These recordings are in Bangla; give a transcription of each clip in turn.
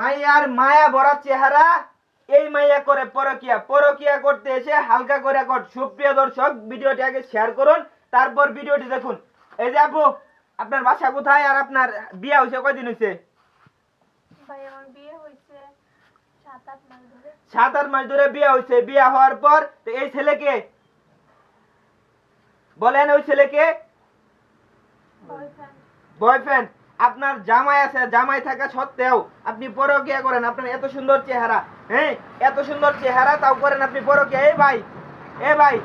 মাইয়ার মায়া ভরা চেহারা এই মাইয়া করে পরকিয়া। পরকিয়া করতে এসে হালকা করে কর। সুপ্রিয় দর্শক ভিডিওটি আগে শেয়ার করুন তারপর ভিডিওটি দেখুন। এই যে আপু আপনার বাসা কোথায় আর আপনার বিয়া হয়েছে কয়দিন হয়েছে সাত আট মাস ধরে। সাত আট মাস ধরে বিয়া হয়েছে বিয়া হওয়ার পর তো এই ছেলেকে? বলেন ওই ছেলেকে? বয়ফ্রেন্ড আপনার জামাই আছে, জামাই থাকা সত্ত্বেও আপনি পরকিয়া করেন, আপনার এত সুন্দর চেহারা হ্যাঁ? এত সুন্দর চেহারা, তাও করেন আপনি পরকিয়া। এই ভাই, এ ভাই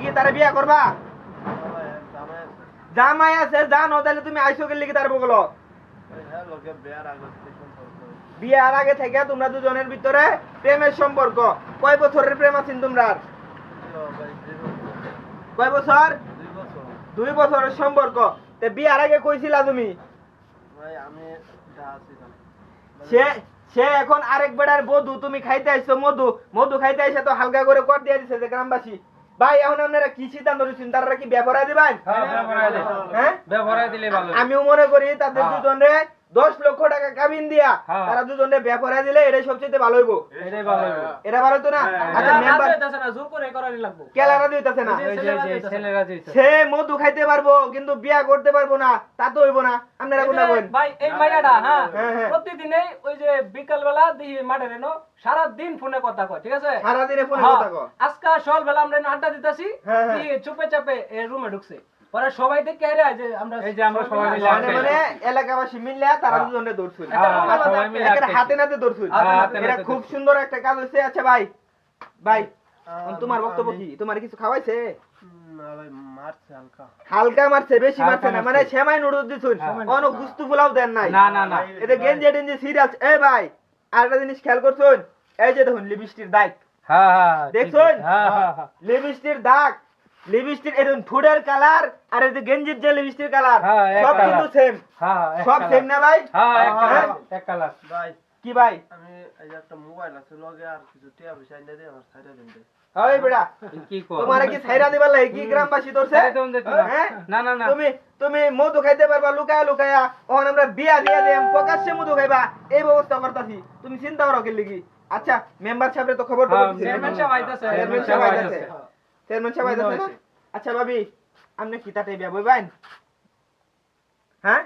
কি তারা বিয়া করবা? জামাই আছে, জানো, তাহলে তুমি আইসো গেলে কি তার বগলো? বিয়ার আগে থেকে তোমরা দুজনের ভিতরে প্রেমের সম্পর্ক। কয় বছরের প্রেম আছেন তোমরা কয় বছর? দুই বছরের সম্পর্ক। বিয়ার আগে কইছিলা তুমি? সে সে এখন আরেক বেড়ার বধু তুমি খাইতে আইছো মধু। মধু খাইতে আইসে তো হালকা করে কর দিয়ে দিছে যে গ্রামবাসী। ভাই এখন আপনারা কি সিদ্ধান্ত নিচ্ছেন? তারা কি ব্যবহার দিবেন? হ্যাঁ, দিলে। হ্যাঁ? ব্যবহার দিলে ভালো। আমিও মনে করি তাদের হ্যাঁ। দশ লক্ষ টাকা কাবিন দিয়া হ্যাঁ। তারা দুজনে ব্যবহার দিলে এটাই সবচেয়ে ভালো হইব এটাই ভালো হইবো। এটা ভালো তো না হ্যাঁ, আচ্ছা মেম্বার হ্যাঁ। কেলারা দিতেছে না। সে মধু খাইতে পারব কিন্তু বিয়া করতে পারব না তা তো হইব না আপনারা কোনটা বলেন ভাই এই মাইয়াটা হ্যাঁ হ্যাঁ, হ্যাঁ। প্রতিদিনই ওই যে বিকাল বেলা মাঠে রেনো সারা দিন ফোনে কথা কয় ঠিক আছে সারাদিনে ফোনে হ্যাঁ, কথা কও আজকা সকাল বেলা আমরা আড্ডা দিতেছি হ্যাঁ, হ্যাঁ। চুপে চাপে রুমে ঢুকছে পরে সবাই দেখে আরে যে আমরা এই যে আমরা সবাই মিলে মানে মানে এলাকাবাসী মিললে তারা হ্যাঁ। দুজনে দৌড়ছিল হ্যাঁ, সবাই মিলে হাতে নাতে দৌড়ছিল এটা খুব সুন্দর একটা কাজ হয়েছে আচ্ছা ভাই। ভাই তোমার বক্তব্য কি? তোমার কিছু খাওয়াইছে? হালকা। মারছে বেশি মারছে না। মানে সেমাই নুডলস দিছুন। অনেক গুস্তু ফুলাও দেন নাই। না না না। এটা গেঞ্জি টেঞ্জি সিরিয়াস এ ভাই আরেকটা জিনিস খেয়াল করছুন এই যে দেখুন লিপস্টির দাগ। হ্যাঁ হ্যাঁ। দেখছুন? হ্যাঁ লিপস্টির দাগ। লিপস্টির এই দেখুন ফুডের কালার আর এই যে গেঞ্জির যে লিপস্টির কালার হ্যাঁ, সব কিন্তু সেম হ্যাঁ সব সেম না ভাই? হ্যাঁ এক। কালার এক কালার। ভাই কি ভাই? আমি এই একটা মোবাইল আছে লগে আর কিছু টিয়া এনে দিয়ে আমার সাইডে দিন দে। বেটা কি কর? তোমারে কি ছাইরা দিবার লাগে? কি গ্রামবাসী দিত না। হ্যাঁ? না না না। তুমি তুমি মধু খাইতে পারবা লুকায়া লুকায়া। ওখান আমরা বিয়া দিয়ে দেম প্রকাশ্যে মধু খাইবা। এই ব্যবস্থা করতাছি। তুমি চিন্তা করো কি লিগি? আচ্ছা মেম্বার সাহেবের তো খবর হ্যাঁ, তো সাহেব আইতাছে। চেয়ারম্যান সাহেব আইতাছে। চেয়ারম্যান সাহেব আইতাছে না? আচ্ছা ভাবি আপনি কি তাতে বিয়া বইবেন হ্যাঁ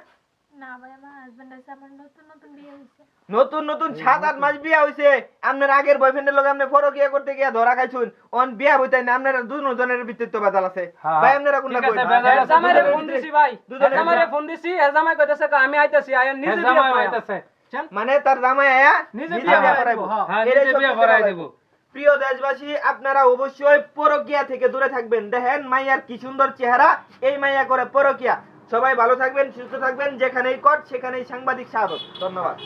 না ভাই আমার হাজবেন্ড আছে আমার নতুন নতুন বিয়ে হয়েছে নতুন নতুন সাত আট মাস বিয়া হইছে আপনার আগের বয়ফ্রেন্ডের লগে আপনি পরকিয়া করতে গিয়া ধরা খাইছুন অন বিয়া হইতাই না আপনারা দুজনের ভিত্তিত্ব বাদাল আছে হ্যাঁ। ভাই আপনারা কোনটা আছে। জামাইরে দুজনের ফোন দিছি ভাই জামাইরে ভিতরে- ফোন দিছি এ জামাই কইতাছে আমি আইতাছি আয়া নিজে হ্যাঁ, বিয়া। আইতাছে। মানে তার জামাই আয়া নিজে বিয়া করাইবো, হ্যাঁ। হ্যাঁ নিজে বিয়ে করাই। দেব প্রিয় দেশবাসী, আপনারা অবশ্যই পরকিয়া থেকে দূরে থাকবেন। দেখেন মাইয়ার কি সুন্দর চেহারা, এই মাইয়া করে পরকিয়া। সবাই ভালো থাকবেন, সুস্থ থাকবেন, যেখানেই কট সেখানেই সাংবাদিক স্বাগত ধন্যবাদ।